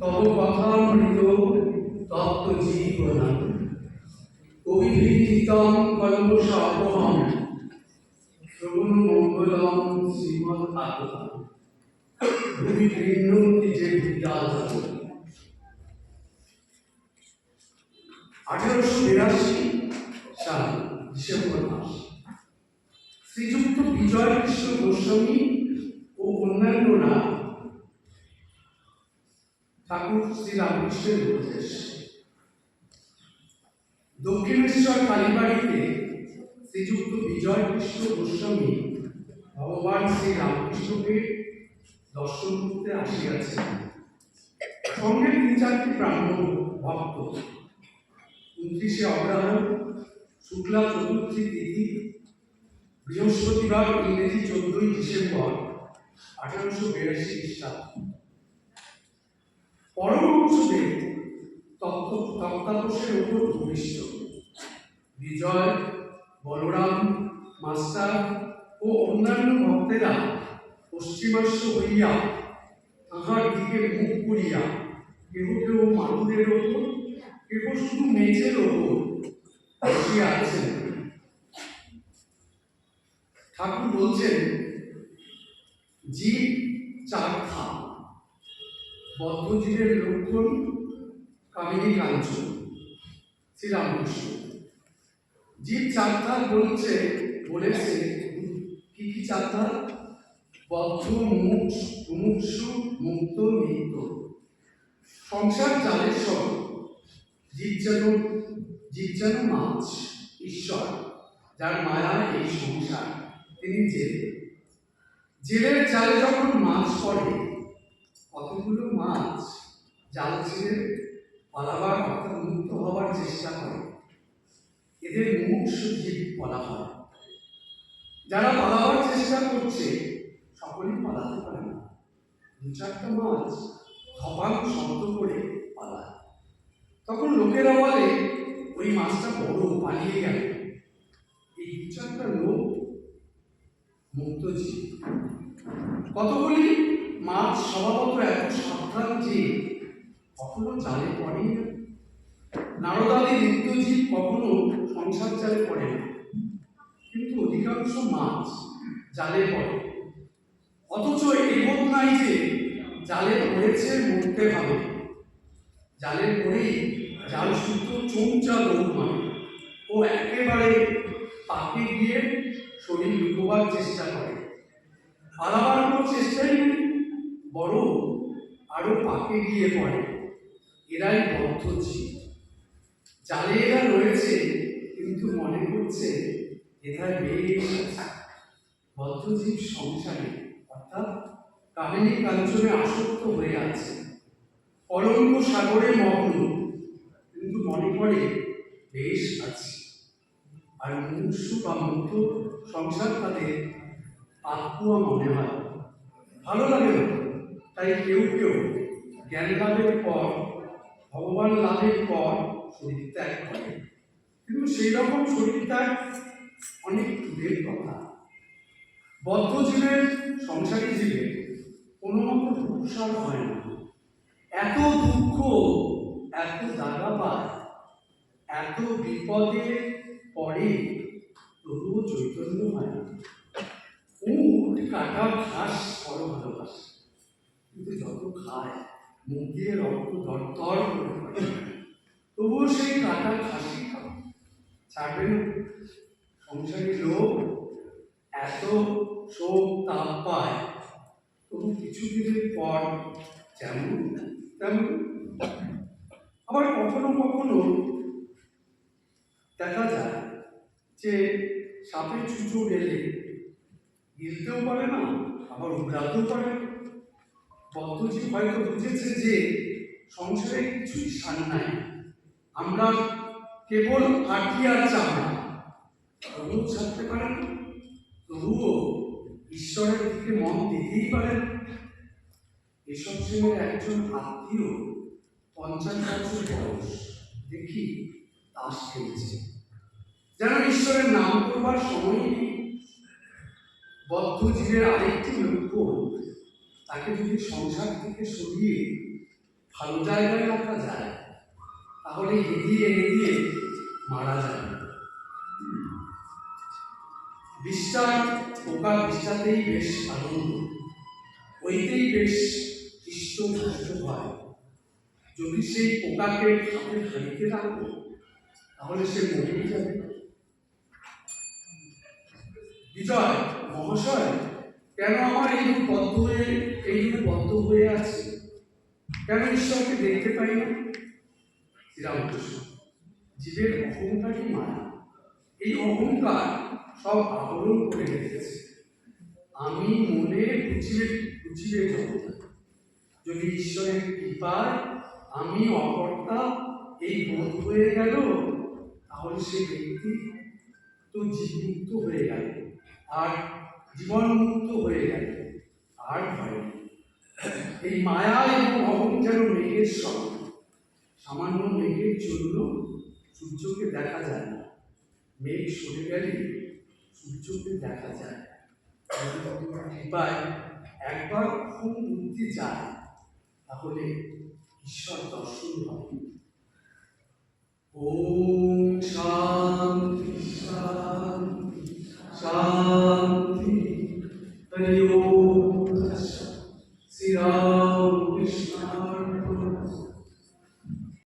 তব কথামৃত তত্ত্ব জীবনা অভিভীতিতম কল্পসাপহম শ্রবণ মঙ্গলম শ্রীমৎ ভূমি যে বিদ্যাধর আঠারোশো বিরাশি সাল, ডিসেম্বর মাস। শ্রীযুক্ত বিজয় কৃষ্ণ গোস্বামী ও অন্যান্যরা শ্রীরামকৃষ্ণের উপদেশ দক্ষিণেশ্বর কালীবাড়িতে শ্রীযুক্ত বিজয় কৃষ্ণ গোস্বামী ভগবান শ্রী রামকৃষ্ণকে দর্শন করতে আসিয়াছেন। সঙ্গে তিন চারটি ব্রাহ্মণ ভক্ত, উনত্রিশে অগ্রহায়ণ, শুক্লা চতুর্থী তিথি, বৃহস্পতিবার ইংরেজি চোদ্দই ডিসেম্বর আঠারোশো বিরাশি খ্রিস্টাব্দ। পরমহংসদেব তত্ত্ব তত্ত্বাবশের উপর ভূমিষ্ঠ। বিজয়, বলরাম, মাস্টার ও অন্যান্য ভক্তেরা পশ্চিমাস্য হইয়া তাহার দিকে মুখ করিয়া কেহ কেহ মানুষের ওপর, কেহ শুধু মেঝের ওপর বসিয়া আছেন। ঠাকুর বলছেন, জীব চার খা বদ্ধজীবের লক্ষণ কামিনী কাঞ্চন, শ্রীরামকৃষ্ণ। জীব চারধার বলছে, বলেছে, কি কি চারধার বদ্ধ মুখ মুমুক্ষু মুক্ত নিত্য সংসার জালের সব। জীব যেন জীব যেন মাছ, ঈশ্বর, যার মায়া এই সংসার তিনি জেলে। জেলের জালে যখন মাছ পড়ে কতগুলো মাছ জাল ছেড়ে পালাবার অর্থাৎ মুক্ত হওয়ার চেষ্টা করে। এদের মুখ জীব বলা হয়। যারা পালাবার চেষ্টা করছে, সকলেই পালাতে পারে না। দু চারটা মাছ ধপাং শব্দ করে পালায়। তখন লোকেরা বলে ওই মাছটা বড় পালিয়ে গেল। এই দু চারটা লোক মুক্ত জীব। কতগুলি মাছ স্বভাবত এত সাবধান যে কখনো জালে পড়ে না। নারদাদি নিত্যজীব কখনো সংসার জালে পড়ে না। কিন্তু অধিকাংশ মাছ জালে পড়ে। অথচ বোধ নাই যে জালে পড়েছে মরতে হবে। জালে পড়েই জাল শুদ্ধ চৌচা দৌড় ও একেবারে পাকে গিয়ে শরীর লুকোবার চেষ্টা করে। পালাবার কোনো চেষ্টাই নেই। বড় আরও পাকে গিয়ে পড়ে। এরাই বদ্ধ জীব। জালে এরা রয়েছে, কিন্তু মনে করছে এথায় বেশ বদ্ধজীব সংসারে, অর্থাৎ কামিনী কাঞ্চনে আসক্ত হয়ে আছে। কলঙ্ক সাগরে মগ্ন, কিন্তু মনে করে, বেশ আছে। আর মুমূর্ষু বা মুক্ত সংসার তাদের আত্মা মনে হয়। ভালো লাগে না? তাই কেউ কেউ জ্ঞান লাভের পর, ভগবান লাভের পর শরীর ত্যাগ করে কিন্তু সেই রকম শরীর ত্যাগ অনেক দূরের কথা। বদ্ধ জীবের, সংসারী জীবের কোনো মতো ভূষার হয় না। এত দুঃখ, এত জায়গা পায় এত বিপদে পড়ে তবুও চৈতন্য হয় না। উঠ কাটা, ঘাস, বড় ভালোবাসে। খায় মুখ রক্ত পড়ে। তবুও সেই কাটা ঘাসই খাবে। ছাড়বে সংসারী লোক এত শোক তাপ পায়। তবু কিছু দিনের পর যেমন তেমন। আবার কখনো কখনো দেখা যায় যে সাপের চুচো গেলে গিলতেও পারে না, আবার উগড়াতেও পারে না। বদ্ধজীব হয়তো বুঝেছে যে সংসারে কিছুই সার নাই। আমরা কেবল আটি আর চামড়া তবুও ছাড়তে পারেন, তবুও ঈশ্বরের দিকে মন দিতেই পারেন। এসব শ্রেণির একজন আত্মীয় পঞ্চাশ বছর বয়স, দেখি তাস খেলছে যেন ঈশ্বরের নাম করবার সময় নেই। বদ্ধ জীবের আরেকটি লক্ষ্য তাকে যদি সংসার থেকে সরিয়ে ভালো জায়গায় রাখা যায় তাহলে এগিয়ে এগিয়ে মারা যায়। বিশ্বাস পোকা বিশ্বাতেই বেশ আনন্দ। ওইতেই বেশ পুষ্ট হয়। যদি সেই পোকাকে হাতে হাঁড়িতে রাখব তাহলে সে মরেই যাবে। বিজয়, মহাশয় কেন আমার এই বদ্ধ হয়ে এইভাবে বদ্ধ হয়ে আছে, কেন ঈশ্বরকে দেখতে পাই না? শ্রীরামকৃষ্ণ জীবের অহংকারই মায়া। এই অহংকার সব আবরণ করে রেখেছে। আমি মনে বুঝিয়ে বুঝিয়ে জগৎ যদি ঈশ্বরের কৃপায় আমি অকর্তা, এই বোধ হয়ে গেল, তাহলে সে ব্যক্তি তো জীবমুক্ত হয়ে গেল। আর জীবন মুক্ত হয়ে গেল আর ভয় এই মায়া এবং অহং যেন মেঘের সঙ্গে, সামান্য মেঘের জন্য সূর্যকে দেখা যায় না। মেঘ সরে গেলে সূর্যকে দেখা যায় কৃপায় একবার ঘুম উঠতে যায়, তাহলে ঈশ্বর দর্শন হবে ওম শান্তি